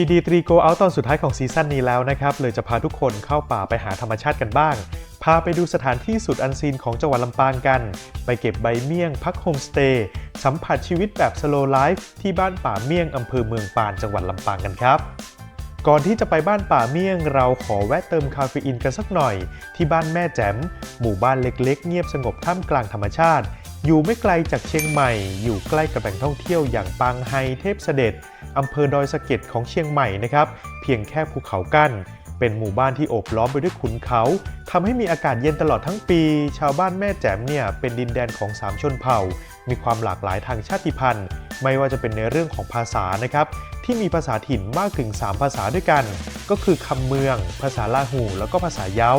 PD3 Go Out ตอนสุดท้ายของซีซั่นนี้แล้วนะครับ เลยจะพาทุกคนเข้าป่าไปหาธรรมชาติกันบ้าง พาไปดูสถานที่สุดอันซีนของจังหวัดลำปางกัน ไปเก็บใบเมี่ยง พักโฮมสเตย์ สัมผัสชีวิตแบบสโลไลฟ์ที่บ้านป่าเมี่ยงอำเภอเมืองปานจังหวัดลำปางกันครับ ก่อนที่จะไปบ้านป่าเมี่ยง เราขอแวะเติมคาเฟอีนกันสักหน่อย ที่บ้านแม่แจ๋มหมู่บ้านเล็ก ๆ เงียบสงบท่ามกลางธรรมชาติ อยู่ไม่ไกลจากเชียงใหม่ อยู่ใกล้กับแหล่งท่องเที่ยวอย่างปางไฮเทพเสด็จอำเภอดอยสะเก็ดของเชียงใหม่นะครับ เพียงแค่ภูเขากั้น เป็นหมู่บ้านที่โอบล้อมไปด้วยขุนเขาทำให้มีอากาศเย็นตลอดทั้งปี ชาวบ้านแม่แจ๋มเนี่ยเป็นดินแดนของสามชนเผ่า มีความหลากหลายทางชาติพันธุ์ ไม่ว่าจะเป็นในเรื่องของภาษานะครับ ที่มีภาษาถิ่นมากถึง 3 ภาษาด้วยกัน ก็คือคำเมือง ภาษาลาหู แล้วก็ภาษาเย้า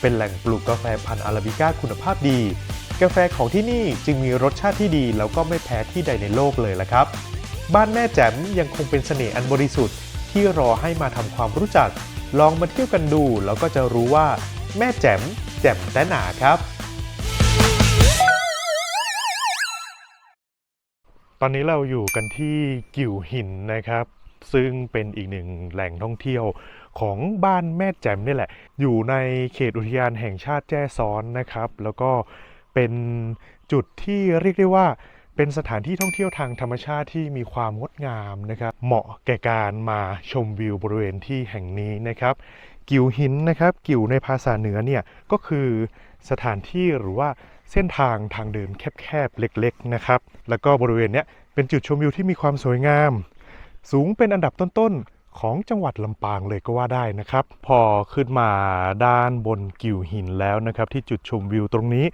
เป็นแหล่งปลูกกาแฟพันธุ์อาราบิก้าคุณภาพดี กาแฟของที่นี่จึงมีรสชาติที่ดีแล้วก็ไม่แพ้ที่ใดในโลกเลยละครับ บ้านแม่แจ๋มยังคงเป็นเสน่ห์อันบริสุทธิ์ที่รอให้มาทำความรู้จัก ลองมาเที่ยวกันดู แล้วก็จะรู้ว่า แม่แจ๋มแจ่มแต่หนาครับ ตอนนี้เราอยู่กันที่กิ่วหินนะครับ ซึ่งเป็นอีกหนึ่งแหล่งท่องเที่ยวของบ้านแม่แจ่มนี่แหละ อยู่ในเขตอุทยานแห่งชาติแจ้ซ้อนนะครับ แล้วก็ เป็นจุดที่เรียกได้ว่าเป็นสถานที่ท่องเที่ยวทางธรรมชาติที่มีความงดงามนะครับ เหมาะแก่การมาชมวิวบริเวณที่แห่งนี้นะครับ กิ่วหินนะครับกิ่วในภาษาเหนือเนี่ยก็คือสถานที่หรือว่าเส้นทางทางเดินแคบๆเล็กๆนะครับ แล้วก็บริเวณเนี้ยเป็นจุดชมวิวที่มีความสวยงาม สูงเป็นอันดับต้นๆของจังหวัดลำปางเลยก็ว่าได้นะครับ พอขึ้นมาด้านบนกิ่วหินแล้วนะครับ ที่จุดชมวิวตรงนี้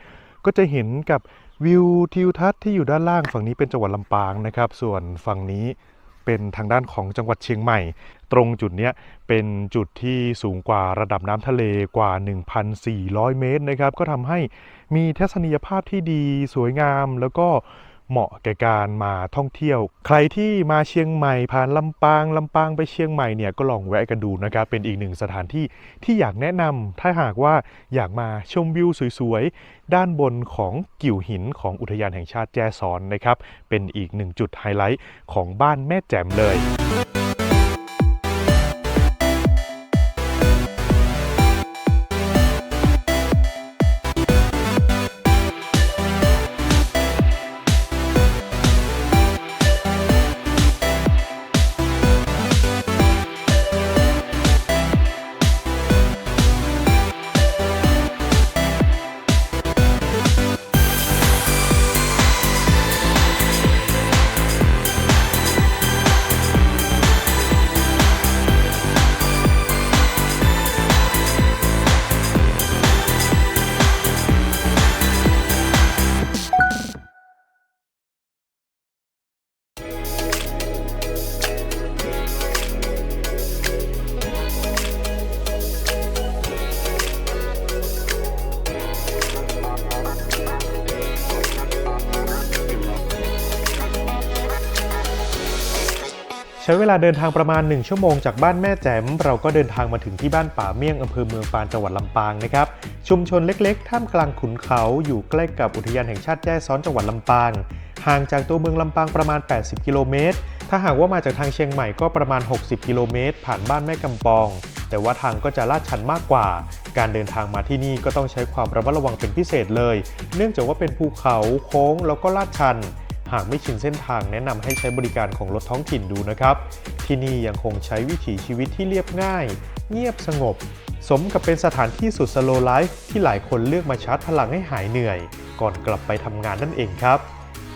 ก็จะเห็นกับวิวทิวทัศน์ที่อยู่ด้านล่างฝั่งนี้เป็นจังหวัดลำปางนะครับ ส่วนฝั่งนี้เป็นทางด้านของจังหวัดเชียงใหม่ ตรงจุดนี้เป็นจุดที่สูงกว่าระดับน้ำทะเลกว่า 1,400 เมตรนะครับ ก็ทำให้มีทัศนียภาพที่ดีสวยงามแล้วก็ เหมาะแก่การมาท่องเที่ยว ใครที่มาเชียงใหม่ผ่านลำปางลำปางไปเชียงใหม่เนี่ยก็ลองแวะกันดูนะครับเป็นอีกหนึ่งสถานที่ที่อยากแนะนำถ้าหากว่าอยากมาชมวิวสวยๆ ด้านบนของกิ่วหินของอุทยานแห่งชาติแจซ้อนนะครับเป็นอีกหนึ่งจุดไฮไลท์ของบ้านแม่แจ่มเลย ช้เวลาเดินทางประมาณ 1 ชั่วโมงจากบ้านแม่แจ๋มเราก็เดินทางมาถึงที่บ้านป่าเมี่ยงอำเภอเมืองปานจังหวัดลำปางนะครับ ชุมชนเล็กๆ ท่ามกลางขุนเขาอยู่ใกล้กับอุทยานแห่งชาติแจ้ซ้อนจังหวัดลำปาง ห่างจากตัวเมืองลำปางประมาณ 80 กิโลเมตร ถ้าหากว่ามาจากทางเชียงใหม่ก็ประมาณ 60 กิโลเมตร ผ่านบ้านแม่กำปอง แต่ว่าทางก็จะลาดชันมากกว่า การเดินทางมาที่นี่ก็ต้องใช้ความระมัดระวังเป็นพิเศษเลย เนื่องจากว่าเป็นภูเขาโค้งแล้วก็ลาดชัน หากไม่ชินเส้นทางแนะนำให้ใช้บริการของรถท้องถิ่นดูนะครับ ที่นี่ยังคงใช้วิถีชีวิตที่เรียบง่าย เงียบสงบ สมกับเป็นสถานที่สุดสโลไลฟ์ที่หลายคนเลือกมาชาร์จพลังให้หายเหนื่อย ก่อนกลับไปทำงานนั่นเองครับ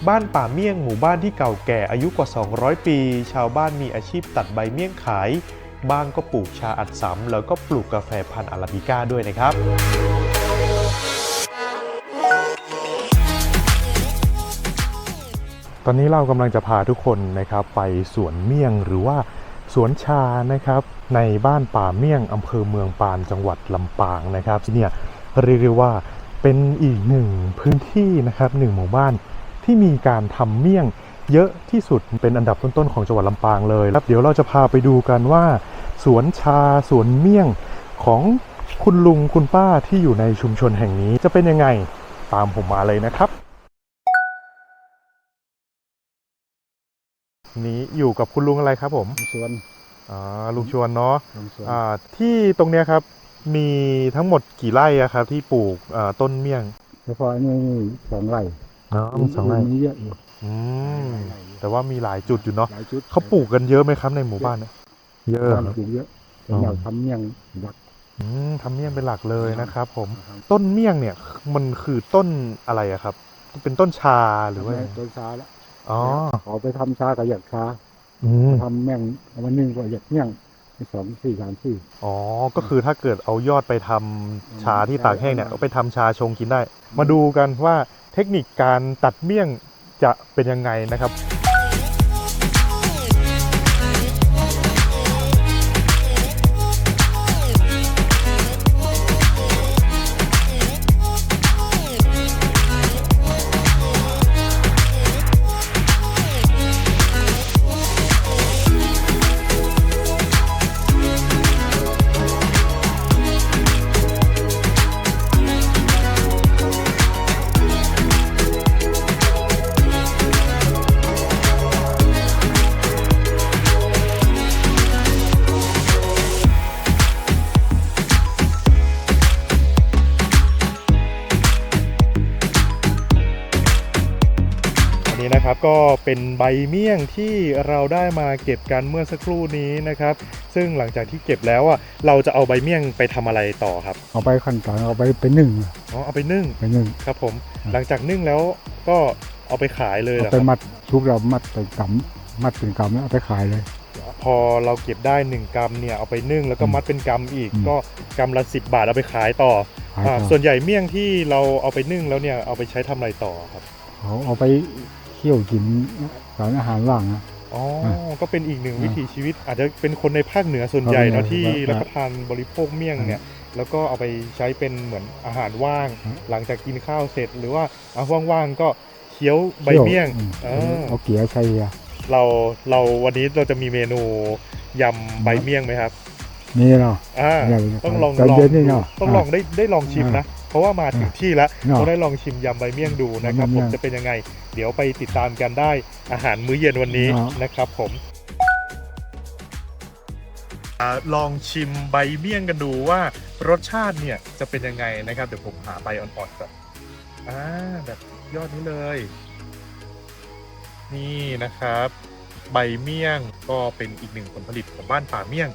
บ้านป่าเมี่ยงหมู่บ้านที่เก่าแก่อายุกว่า 200 ปี ชาวบ้านมีอาชีพตัดใบเมี่ยงขาย บ้างก็ปลูกชาอัดสำแล้วก็ปลูกกาแฟพันธุ์อาราบิก้าด้วยนะครับ ตอนนี้เรากำลังจะพาทุกคนนะครับไปสวนเมี่ยงหรือว่าสวนชานะครับในบ้านป่าเมี่ยงอำเภอเมืองปานจังหวัดลำปางนะครับที่เนี่ยเรียกได้ว่าเป็นอีกหนึ่งพื้นที่นะครับหนึ่งหมู่บ้านที่มีการทำเมี่ยงเยอะที่สุดเป็นอันดับต้นๆของจังหวัดลำปางเลยแล้วเดี๋ยวเราจะพาไปดูกันว่า สวนชาสวนเมี่ยงของคุณลุงคุณป้าที่อยู่ในชุมชนแห่งนี้จะเป็นยังไงตามผมมาเลยนะครับ นี้อยู่กับคุณลุงอะไรครับผมสวนอ่าลุงชวนเนาะลงสวนอ่าที่ตรงเนี้ยครับ มีทั้งหมดกี่ไร่อะครับ ที่ปลูกอ่าต้นเมี่ยงเฉพาะอันนี้สองไร่เนาะสองไร่มีเยอะอยู่อืมแต่ว่ามีหลายจุดอยู่เนาะหลายชุดเขาปลูกกันเยอะไหมครับในหมู่บ้านเนี่ยเยอะบ้านเหรอปลูกเยอะอ๋อเราทำเมี่ยงดักอืมทำเมี่ยงเป็นหลักเลยนะครับ ผมนะครับต้นเมี่ยงเนี่ยมันคือต้นอะไรอะครับ เป็นต้นชาหรือว่าต้นชาละ อ๋อขอไปทำชากับหยักชาอืมทำแม่งเอาวันหนึ่งก็หยักเมี่ยงสองสี่สามสี่อ๋อ ก็คือถ้าเกิดเอายอดไปทำชาที่ตากแห้งเนี่ยเอาไปทำชาชงกินได้ มาดูกันว่าเทคนิคการตัดเมี่ยงจะเป็นยังไงนะครับ เป็นใบเมี่ยงที่เราได้มาเก็บกันเมื่อสักครู่นี้นะครับ ซึ่งหลังจากที่เก็บแล้วอะเราจะเอาใบเมี่ยงไปทำอะไรต่อครับเอาไปขั้นตอนเอาไปเป็นหนึ่งอ๋อเอาไปนึ่งเป็นหนึ่งครับผมครับหลังจากนึ่งแล้วก็เอาไปขายเลยเหรเอาอคไปรับมัดชุบเรามัดเป็นกำมัดเป็นกำแล้วเอาไปขายเลย พอเราเก็บได้1กรัมเนี่ยเอาไปนึ่งแล้วก็อืมมัดเป็นกรัมอีก อืม ก็กรัมละ10 บาทเอาไปขายต่อขายอ่าต่อส่วนใหญ่เมี่ยงที่เราเอาไปนึ่งแล้วเนี่ยเอาไปใช้ทำอะไรต่อครับ เขาเอาไป เคี่ยวกินสารอาหารว่างนะ อ๋ออ่าก็เป็นอีกหนึ่งอ่าวิถีชีวิต อาจจะเป็นคนในภาคเหนือส่วนใหญ่เนอะภาคเหนือที่ครับรับประทานบริโภคเมี่ยงเนี่ย แล้วก็เอาไปใช้เป็นเหมือนอาหารว่างครับหลังจากกินข้าวเสร็จ หรือว่าเอาว่างๆก็เคี้ยวใบเมี่ยงอืเออเอาเกี๊ยวใช่ยาเราเราวันนี้เราจะมีเมนูยำใบเมี่ยงไหมครับนี่เนาะอ่าอะไรนะต้องลองใจลองเย็นนี่ดูเนาะต้องลองได้ได้ลองชิมนะ เพราะว่ามาถึงที่แล้วเนาะเราได้ลองชิมยำใบเมี่ยงดูนะครับยำผเมี่มยงจะเป็นยังไง เดี๋ยวไปติดตามกันได้อาหารมื้อเย็นวันนี้เนาะนะครับผมอ่าลองชิมใบเมี่ยงกันดูว่ารสชาติเนี่ยจะเป็นยังไงนะครับ เดี๋ยวผมหาใบอ่อนๆก่อนอ่าแบบยอดนี้เลย นี่นะครับ ใบเมี่ยงก็เป็นอีกหนึ่งผลผลิตของบ้านป่าเมี่ยง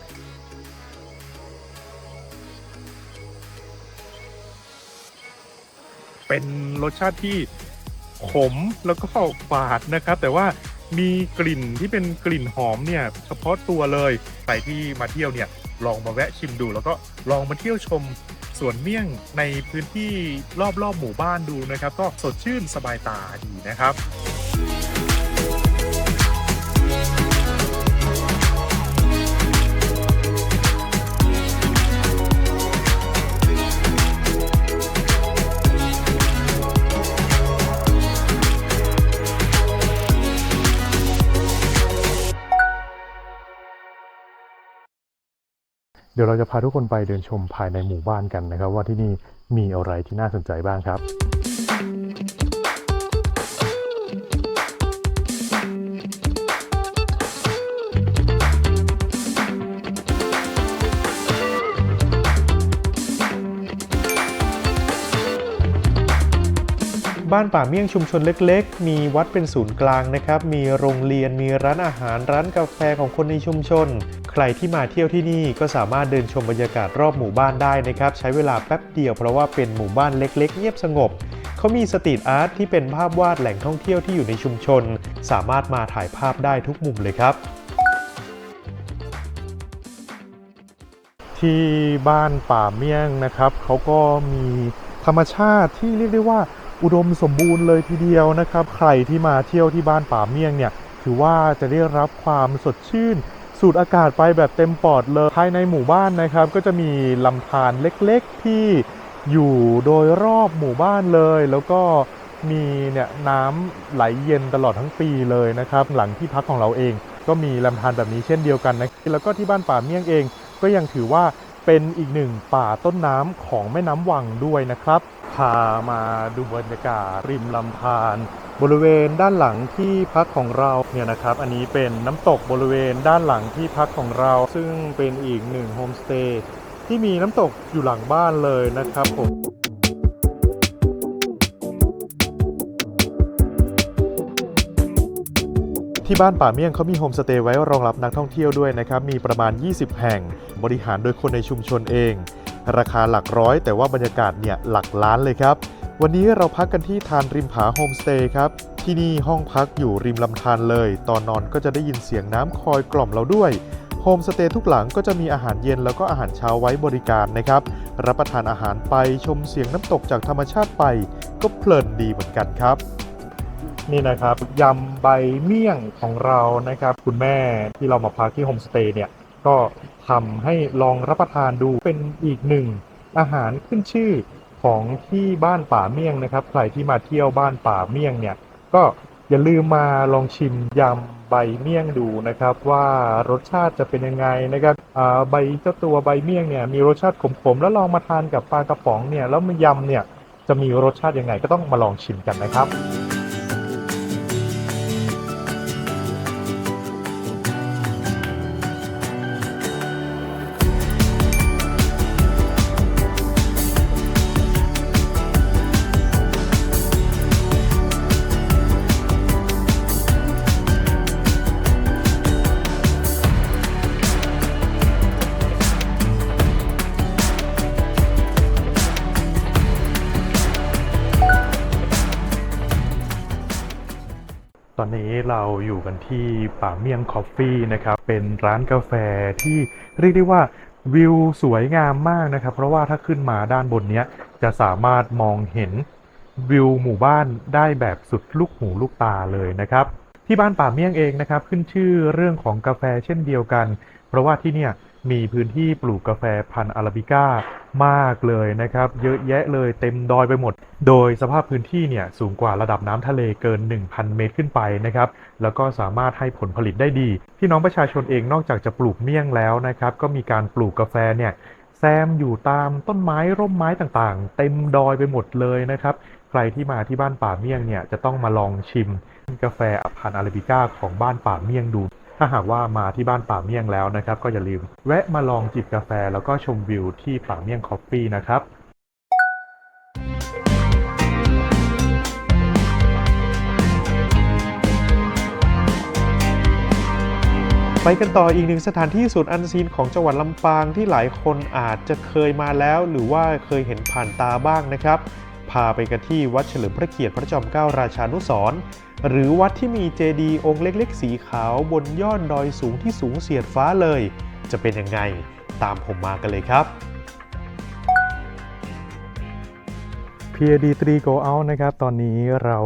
เป็นรสชาติที่ขมแล้วก็ฝาดนะครับ แต่ว่ามีกลิ่นที่เป็นกลิ่นหอมเนี่ยเฉพาะตัวเลยใครที่มาเที่ยวเนี่ยลองมาแวะชิมดู แล้วก็ลองมาเที่ยวชมสวนเมี่ยงในพื้นที่รอบๆหมู่บ้านดูนะครับ ก็สดชื่นสบายตาดีนะครับ เดี๋ยวเราจะพาทุกคนไปเดินชมภายในหมู่บ้านกันนะครับ ว่าที่นี่มีอะไรที่น่าสนใจบ้างครับบ้านป่าเมี่ยงชุมชนเล็กๆ มีวัดเป็นศูนย์กลางนะครับ มีโรงเรียน มีร้านอาหาร ร้านกาแฟของคนในชุมชน รที่มาเที่ยวที่นี่ก็สามารถเดินชมบรรยากาศรอบหมู่บ้านได้นะครับ ใช้เวลาแป๊บเดียวเพราะว่าเป็นหมู่บ้านเล็ก ๆ เงียบสงบ เขามีสตรีทอาร์ตที่เป็นภาพวาดแหล่งท่องเที่ยวที่อยู่ในชุมชน สามารถมาถ่ายภาพได้ทุกมุมเลยครับ ที่บ้านป่าเมี่ยงนะครับเขาก็มีธรรมชาติที่เรียกได้ว่าอุดมสมบูรณ์เลยทีเดียวนะครับ ใครที่มาเที่ยวที่บ้านป่าเมี่ยงเนี่ยถือว่าจะได้รับความสดชื่น สูดอากาศไปแบบเต็มปอดเลย ภายในหมู่บ้านนะครับ ก็จะมีลำธารเล็กๆที่อยู่โดยรอบหมู่บ้านเลย แล้วก็มีเนี่ยน้ำไหลเย็นตลอดทั้งปีเลยนะครับ หลังที่พักของเราเอง ก็มีลำธารแบบนี้เช่นเดียวกันนะแล้วก็ที่บ้านป่าเมี่ยงเอง ก็ยังถือว่าเป็นอีกหนึ่งป่าต้นน้ำของแม่น้ำวังด้วยนะครับพามาดูบรรยากาศริมลำธาร บริเวณด้านหลังที่พักของเราเนี่ยนะครับ อันนี้เป็นน้ำตกบริเวณด้านหลังที่พักของเรา ซึ่งเป็นอีกหนึ่งโฮมสเตย์ที่มีน้ำตกอยู่หลังบ้านเลยนะครับผมที่บ้านป่าเมี่ยงเขามีโฮมสเตย์ไว้รองรับนักท่องเที่ยวด้วยนะครับ มีประมาณ 20 แห่ง บริหารโดยคนในชุมชนเอง ราคาหลักร้อย แต่ว่าบรรยากาศเนี่ยหลักล้านเลยครับ วันนี้เราพักกันที่ทานริมผาโฮมสเตย์ครับ ที่นี่ห้องพักอยู่ริมลำธารเลย ตอนนอนก็จะได้ยินเสียงน้ำคอยกล่อมเราด้วยโฮมสเตย์ทุกหลังก็จะมีอาหารเย็นแล้วก็อาหารเช้าไว้บริการนะครับ รับประทานอาหารไปชมเสียงน้ำตกจากธรรมชาติไป ก็เพลินดีเหมือนกันครับ นี่นะครับยำใบเมี่ยงของเรานะครับ คุณแม่ที่เรามาพักที่โฮมสเตย์เนี่ยก็ทำให้ลองรับประทานดูเป็นอีกหนึ่งอาหารขึ้นชื่อ ของที่บ้านป่าเมี่ยงนะครับ ใครที่มาเที่ยวบ้านป่าเมี่ยงเนี่ย ก็อย่าลืมมาลองชิมยำใบเมี่ยงดูนะครับ ว่ารสชาติจะเป็นยังไงนะครับใบเจ้าตัวใบเมี่ยงเนี่ยมีรสชาติขมๆแล้วลองมาทานกับปลากระป๋องเนี่ยแล้วมายำเนี่ยจะมีรสชาติยังไงก็ต้องมาลองชิมกันนะครับ เราอยู่กันที่ป่าเมี่ยงคอฟฟี่นะครับ เป็นร้านกาแฟที่เรียกได้ว่าวิวสวยงามมากนะครับ เพราะว่าถ้าขึ้นมาด้านบนเนี้ยจะสามารถมองเห็นวิวหมู่บ้านได้แบบสุดลูกหูลูกตาเลยนะครับ ที่บ้านป่าเมี่ยงเองนะครับ ขึ้นชื่อเรื่องของกาแฟเช่นเดียวกัน เพราะว่าที่เนี่ยมีพื้นที่ปลูกกาแฟพันธุ์อาราบิก้า มากเลยนะครับ เยอะแยะเลยเต็มดอยไปหมด โดยสภาพพื้นที่เนี่ยสูงกว่าระดับน้ำทะเลเกิน 1,000 เมตรขึ้นไปนะครับ แล้วก็สามารถให้ผลผลิตได้ดี พี่น้องประชาชนเองนอกจากจะปลูกเมี่ยงแล้วนะครับ ก็มีการปลูกกาแฟเนี่ยแซมอยู่ตามต้นไม้ร่มไม้ต่างๆ เต็มดอยไปหมดเลยนะครับ ใครที่มาที่บ้านป่าเมี่ยงเนี่ยจะต้องมาลองชิมกาแฟพันธุ์อาราบิก้าของบ้านป่าเมี่ยงดู ถ้าหากว่ามาที่บ้านป่าเมี่ยงแล้วนะครับ ก็อย่าลืม แวะมาลองจิบกาแฟแล้วก็ชมวิวที่ป่าเมี่ยงคอฟฟี่นะครับไปกันต่ออีกหนึ่งสถานที่สุดอันซีนของจังหวัดลำปางที่หลายคนอาจจะเคยมาแล้ว หรือว่าเคยเห็นผ่านตาบ้างนะครับ พาไปกันที่วัดเฉลิมพระเกียรติพระจอมเกล้าราชานุสรหรือวัดที่มีเจดีย์องค์เล็กๆ สีขาวบนยอดดอยสูงที่สูงเสียดฟ้าเลย จะเป็นยังไงตามผมมากันเลยครับ PAD 3 Go Out นะครับ ตอนนี้เรา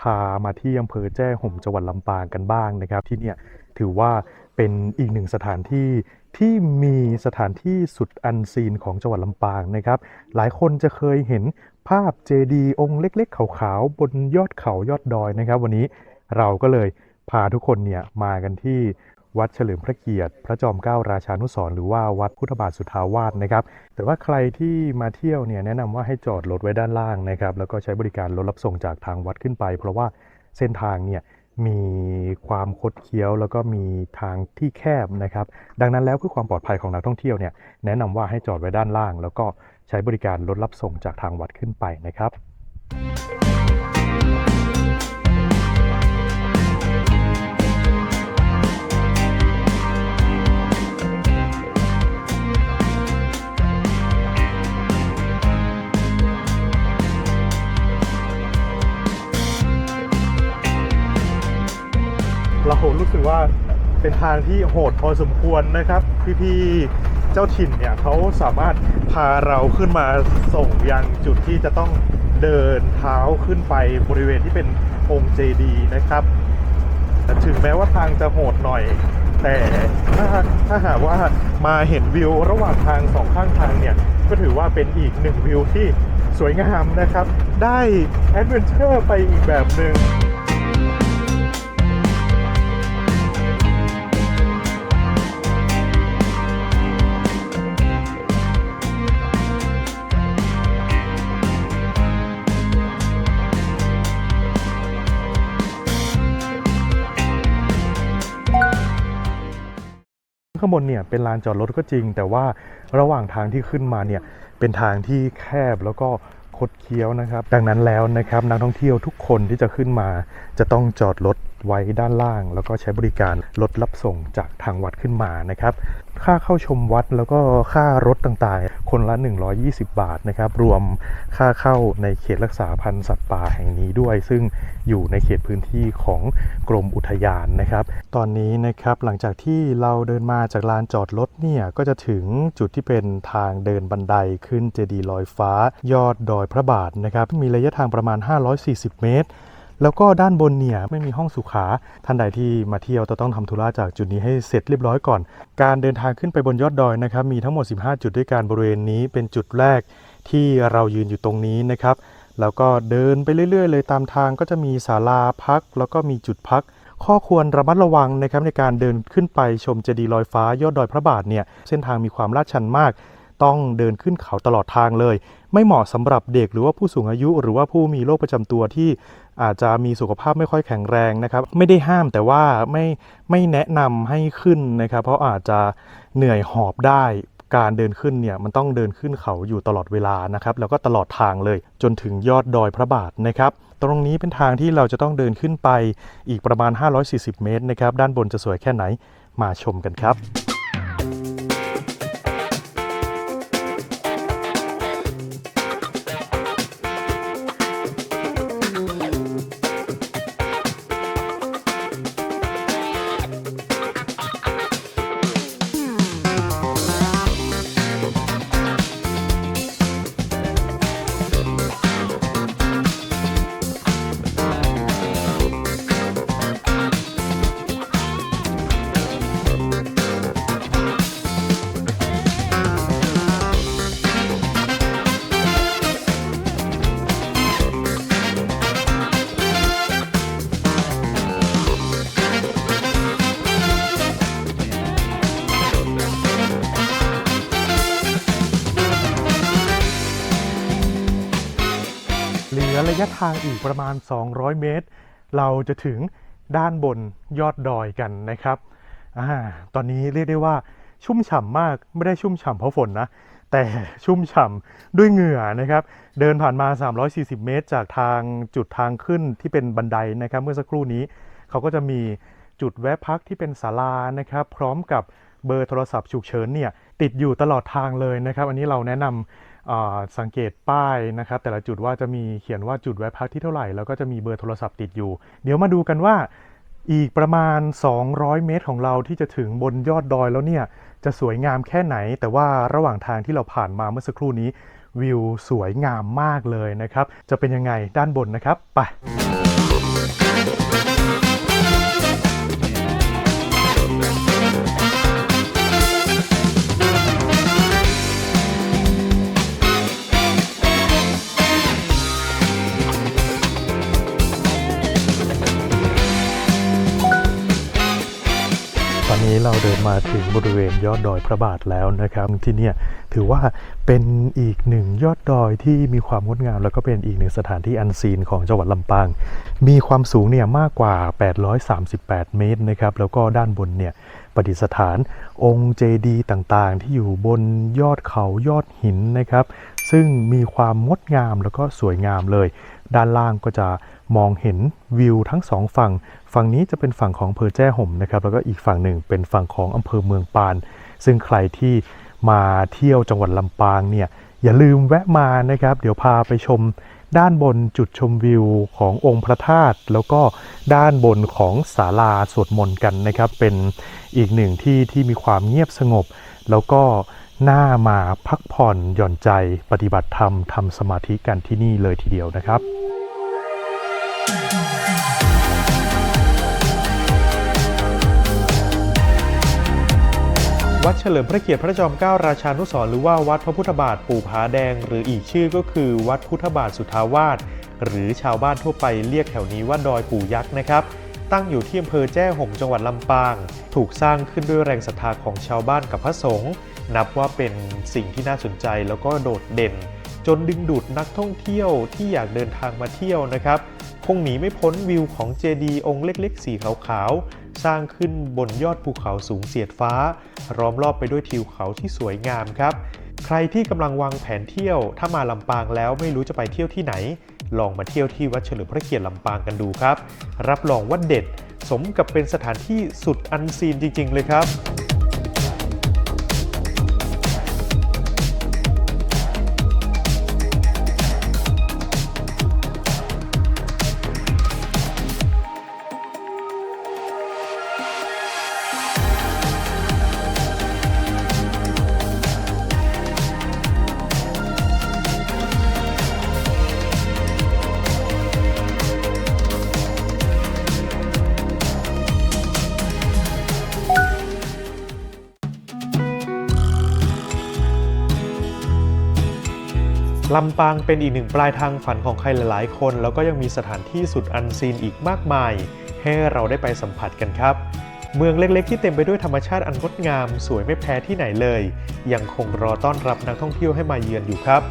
พามาที่อำเภอแจ้ห่มจังหวัดลำปางกันบ้างนะครับ ที่เนี่ยถือว่าเป็นอีกหนึ่งสถานที่ที่มีสถานที่สุดอันซีนของจังหวัดลำปางนะครับ หลายคนจะเคยเห็น ภาพเจดีย์องค์เล็กๆ ขาวๆ บนยอดเขายอดดอยนะครับ วันนี้เราก็เลยพาทุกคนเนี่ยมากันที่วัดเฉลิมพระเกียรติ พระจอมเกล้าราชานุสรณ์หรือว่าวัดพุทธบาทสุทาวาสนะครับ แต่ว่าใครที่มาเที่ยวเนี่ยแนะนำว่าให้จอดรถไว้ด้านล่างนะครับ แล้วก็ใช้บริการรถรับส่งจากทางวัดขึ้นไป เพราะว่าเส้นทางเนี่ยมีความคดเคี้ยวแล้วก็มีทางที่แคบนะครับ ดังนั้นแล้วเพื่อความปลอดภัยของนักท่องเที่ยวเนี่ยแนะนำว่าให้จอดไว้ด้านล่าง แล้วก็ ใช้บริการรถรับส่งจากทางวัดขึ้นไปนะครับเราโหรู้สึกว่าเป็นทางที่โหดพอสมควรนะครับ พี่ๆ เจ้าถิ่นเนี่ยเขาสามารถพาเราขึ้นมาส่งยังจุดที่จะต้องเดินเท้าขึ้นไปบริเวณที่เป็นองค์เจดีนะครับถึงแม้ว่าทางจะโหดหน่อย แต่ถ้าถ้าหากว่ามาเห็นวิวระหว่างทางสองข้างทางเนี่ย ก็ถือว่าเป็นอีกหนึ่งวิวที่สวยงามนะครับ ได้แอดเวนเจอร์ไปอีกแบบหนึ่งางบนเนี่ยเป็นลานจอดรถก็จริง แต่ว่าระหว่างทางที่ขึ้นมาเนี่ยเป็นทางที่แคบแล้วก็คดเคี้ยวนะครับ ดังนั้นแล้วนะครับนักท่องเที่ยวทุกคนที่จะขึ้นมาจะต้องจอดรถ ไว้ด้านล่าง แล้วก็ใช้บริการรถรับส่งจากทางวัดขึ้นมานะครับ ค่าเข้าชมวัดแล้วก็ค่ารถต่างๆ คนละ 120 บาทนะครับ รวมค่าเข้าในเขตรักษาพันธุ์สัตว์ป่าแห่งนี้ด้วย ซึ่งอยู่ในเขตพื้นที่ของกรมอุทยานนะครับ ตอนนี้นะครับหลังจากที่เราเดินมาจากลานจอดรถเนี่ยก็จะถึงจุดที่เป็นทางเดินบันไดขึ้นเจดีย์ลอยฟ้า ยอดดอยพระบาทนะครับ มีระยะทางประมาณ 540 เมตร แล้วก็ด้านบนเนี่ยไม่มีห้องสุขา ท่านใดที่มาเที่ยวจะต้องทำธุระจากจุดนี้ให้เสร็จเรียบร้อยก่อน การเดินทางขึ้นไปบนยอดดอยนะครับมีทั้งหมด 15 จุดด้วยกันบริเวณนี้เป็นจุดแรกที่เรายืนอยู่ตรงนี้นะครับแล้วก็เดินไปเรื่อย ๆ เลยตามทางก็จะมีศาลาพัก แล้วก็มีจุดพัก ข้อควรระมัดระวังนะครับในการเดินขึ้นไปชมเจดีย์ลอยฟ้ายอดดอยพระบาทเนี่ยเส้นทางมีความลาดชันมาก ต้องเดินขึ้นเขาตลอดทางเลย ไม่เหมาะสำหรับเด็กหรือว่าผู้สูงอายุ หรือว่าผู้มีโรคประจำตัวที่ อาจจะมีสุขภาพไม่ค่อยแข็งแรงนะครับ ไม่ได้ห้ามแต่ว่าไม่ไม่แนะนำให้ขึ้นนะครับ เพราะอาจจะเหนื่อยหอบได้การเดินขึ้นเนี่ยมันต้องเดินขึ้นเขาอยู่ตลอดเวลานะครับ แล้วก็ตลอดทางเลยจนถึงยอดดอยพระบาทนะครับ ตรงนี้เป็นทางที่เราจะต้องเดินขึ้นไปอีกประมาณ 540 เมตรนะครับ ด้านบนจะสวยแค่ไหนมาชมกันครับ ทางอีกประมาณ 200 เมตร เราจะถึงด้านบนยอดดอยกันนะครับอตอนนี้เรียกได้ว่าชุ่มฉ่ำมากไม่ได้ชุ่มฉ่ำเพราะฝนนะ แต่ชุ่มฉ่ำด้วยเหงื่อนะครับ เดินผ่านมา 340 เมตร จากทางจุดทางขึ้นที่เป็นบันไดนะครับ เมื่อสักครู่นี้เขาก็จะมีจุดแวะพักที่เป็นศาลานะครับ พร้อมกับเบอร์โทรศัพท์ฉุกเฉินเนี่ยติดอยู่ตลอดทางเลยนะครับ อันนี้เราแนะนำอ่า สังเกตป้ายนะครับ แต่ละจุดว่าจะมีเขียนว่าจุดแวะพักที่เท่าไหร่ แล้วก็จะมีเบอร์โทรศัพท์ติดอยู่ เดี๋ยวมาดูกันว่าอีกประมาณ 200 เมตรของเราที่จะถึงบนยอดดอยแล้วเนี่ย จะสวยงามแค่ไหน แต่ว่าระหว่างทางที่เราผ่านมาเมื่อสักครู่นี้ วิวสวยงามมากเลยนะครับ จะเป็นยังไงด้านบนนะครับ ไป นี้เราเดินมาถึงบริเวณยอดดอยพระบาทแล้วนะครับที่นี่ถือว่าเป็นอีกหนึ่งยอดดอยที่มีความงดงาม แล้วก็เป็นอีกหนึ่งสถานที่อันซีนของจังหวัดลำปาง มีความสูงเนี่ยมากกว่า 838 เมตรนะครับแล้วก็ด้านบนเนี่ยประดิษฐานองค์เจดีย์ต่างๆ ที่อยู่บนยอดเขายอดหินนะครับ ซึ่งมีความงดงามแล้วก็สวยงามเลย ด้านล่างก็จะมองเห็นวิวทั้งสองฝั่ง ฝั่งนี้จะเป็นฝั่งของอำเภอแจ้ห่มนะครับแล้วก็อีกฝั่งหนึ่งเป็นฝั่งของอำเภอเมืองปาน ซึ่งใครที่มาเที่ยวจังหวัดลำปางเนี่ยอย่าลืมแวะมานะครับ เดี๋ยวพาไปชมด้านบนจุดชมวิวขององค์พระธาตุแล้วก็ด้านบนของศาลาสวดมนต์กันนะครับ เป็นอีกหนึ่งที่ที่มีความเงียบสงบ แล้วก็น่ามาพักผ่อนหย่อนใจปฏิบัติธรรมทำสมาธิกันที่นี่เลยทีเดียวนะครับ วัดเฉลิมพระเกียรติพระจอมเกล้าราชานุสรหรือว่าวัดพระพุทธบาทปู่ผาแดง หรืออีกชื่อก็คือวัดพุทธบาทสุทาวาสหรือชาวบ้านทั่วไปเรียกแถวนี้ว่าดอยปู่ยักษ์นะครับ ตั้งอยู่ที่อำเภอแจ้ห่มจังหวัดลำปาง ถูกสร้างขึ้นด้วยแรงศรัทธาของชาวบ้านกับพระสงฆ์นับว่าเป็นสิ่งที่น่าสนใจแล้วก็โดดเด่น จนดึงดูดนักท่องเที่ยวที่อยากเดินทางมาเที่ยวนะครับ คงหนีไม่พ้นวิวของเจดีย์องค์เล็กๆ สีขาวๆ สร้างขึ้นบนยอดภูเขาสูงเสียดฟ้า ร้อมรอบไปด้วยทิวเขาที่สวยงามครับ ใครที่กำลังวางแผนเที่ยว ถ้ามาลำปางแล้วไม่รู้จะไปเที่ยวที่ไหน ลองมาเที่ยวที่วัดเฉลิมพระเกียรติลำปางกันดูครับ รับรองว่าเด็ด สมกับเป็นสถานที่สุดอันซีนจริง ๆ เลยครับ ลำปางเป็นอีกหนึ่งปลายทางฝันของใครหลายๆ คน แล้วก็ยังมีสถานที่สุดอันซีนอีกมากมาย ให้เราได้ไปสัมผัสกันครับ เมืองเล็กๆ ที่เต็มไปด้วยธรรมชาติอันงดงาม สวยไม่แพ้ที่ไหนเลย ยังคงรอต้อนรับนักท่องเที่ยวให้มาเยือนอยู่ครับ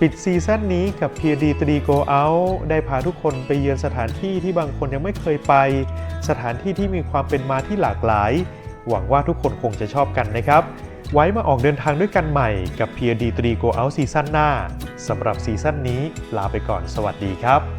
ปิดซีซั่นนี้กับ PD 3 Go Out ได้พาทุกคนไปเยือนสถานที่ที่บางคนยังไม่เคยไป สถานที่ที่มีความเป็นมาที่หลากหลาย หวังว่าทุกคนคงจะชอบกันนะครับ ไว้มาออกเดินทางด้วยกันใหม่กับ PD 3 Go Out ซีซั่นหน้าสำหรับซีซั่นนี้ลาไปก่อนสวัสดีครับ